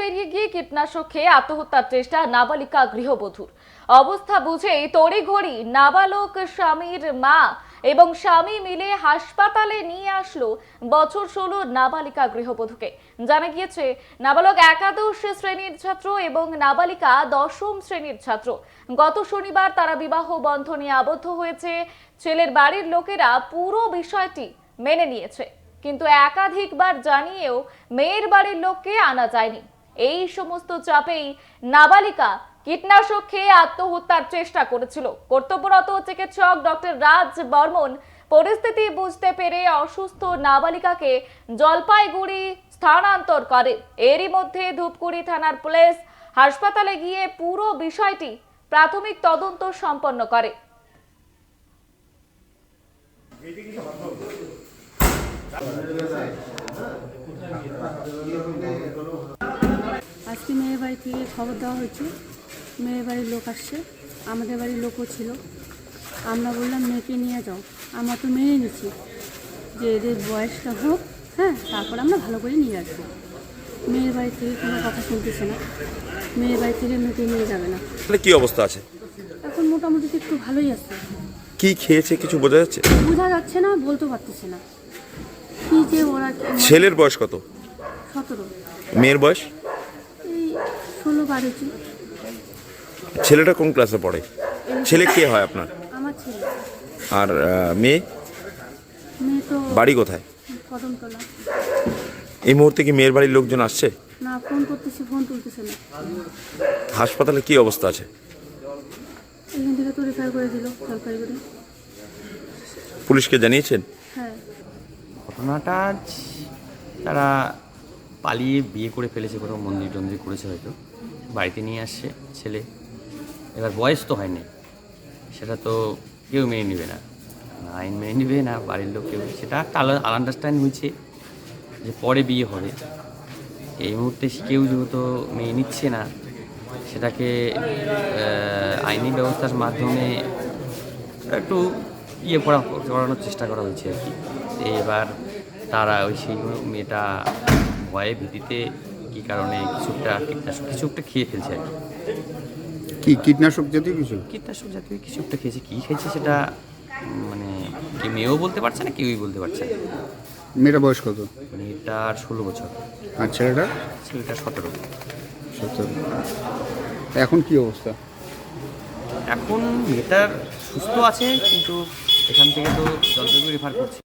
বেরিয়ে গিয়ে কীটনাশক খেয়ে আত্মহত্যার চেষ্টা নাবালিকা গৃহবধূর। অবস্থা বুঝে তড়িঘড়ি নাবালক স্বামীর মা এবং স্বামী মিলে হাসপাতালে নিয়ে আসলো বছর ষোলো নাবালিকা গৃহবধূকে। জানা গিয়েছে, নাবালক একাদশ শ্রেণির ছাত্র এবং নাবালিকা দশম শ্রেণির ছাত্র। গত শনিবার তারা বিবাহ বন্ধনে আবদ্ধ হয়েছে। ছেলের বাড়ির লোকেরা পুরো বিষয়টি মেনে নিয়েছে। কিন্তু একাধিকবার জানিয়েও মেয়ের বাড়ির লোককে আনা যায়নি। এই সমস্ত চাপেই নাবালিকা কীটনাশক খেয়ে আত্মহত্যার চেষ্টা করেছিল। কর্তব্যরত চিকিৎসক ডক্টর রাজ বর্মন পরিস্থিতি বুঝতে পেরে অসুস্থ নাবালিকাকে জলপাইগুড়ি স্থানান্তর করে এরই মধ্যে ধূপগুড়ি থানার পুলিশ হাসপাতালে গিয়ে পুরো বিষয়টি প্রাথমিক তদন্ত সম্পন্ন করে। আজকে মেয়ের বাড়ি থেকে খবর দেওয়া হয়েছে মেয়ের বাড়ির লোক আসছে আমাদের বাড়ির লোকও ছিল। আমরা বললাম মেয়েকে নিয়ে যাও। আমরা তো মেনে নিচ্ছি যে এদের বয়সটা হোক হ্যাঁ তারপর আমরা ভালো করে নিয়ে আসব। মেয়ের বাড়ি থেকে কোনো কথা শুনতেছে না। মেয়ের বাড়ি থেকে মেয়েকে নিয়ে যাবে না। তাহলে কি অবস্থা আছে? এখন মোটামুটি তো একটু ভালোই আছে। কি খেয়েছে কিছু বোঝা যাচ্ছে? বোঝা যাচ্ছে না বলতে পারতেছে না। কি যে ওরা ছেলের বয়স কত? সতেরো। মেয়ের বয়স? ষোলো বারোটি ছেলেটা কোন ক্লাসে পড়ে? ছেলে কে হয় আপনার? আমার ছেলে। আর আহ, মেয়ে? মেয়ে তো বাড়ি কোথায়? কদমতলা। এই মুহূর্তে কি মেয়ের বাড়ির লোকজন আসছে? না ফোন করতেছি ফোন তুলতেছে না। হাসপাতালে কি অবস্থা আছে? এখান থেকে তো রেফার করে দিল জলপাইগুড়ি পুলিশকে জানিয়েছেন? হ্যাঁ। ঘটনাটা আজ তারা পালিয়ে বিয়ে করে ফেলেছে কোনো মন্দির টন্দির করেছে হয়তো। বাড়িতে নিয়ে আসছে ছেলে। এবার বয়স তো হয়নি। সেটা তো কেউ মেনে নেবে না। আইন মেনে নেবে না, বাড়ির লোক কেউ। সেটা একটা আলাদা আন্ডারস্ট্যান্ড হয়েছে যে পরে বিয়ে হবে। এই মুহূর্তে কেউ যেহেতু মেনে নিচ্ছে না, সেটাকে আইনি ব্যবস্থার মাধ্যমে একটু ইয়ে করা করানোর চেষ্টা করা হয়েছে আর কি। এবার তারা ওই সেই মেয়েটা ভয়ে ভীতিতে কী কারণে কিছুটা কীটনাশক কিছু একটা খেয়ে ফেলছে আর কি। কীটনাশক জাতীয় কিছু? কীটনাশক জাতীয় কিছু একটা খেয়েছে। কী খেয়েছে সেটা মানে কি মেয়েও বলতে পারছে না কেউই বলতে পারছে না। মেয়েটা বয়স কত? মেয়েটার ষোলো বছর। আর ছেলেটা? ছেলেটা সতেরো। সত্তর এখন কি অবস্থা? এখন মেয়েটার সুস্থ আছে কিন্তু এখান থেকে তো জলপাইগুড়ি রেফার করছে।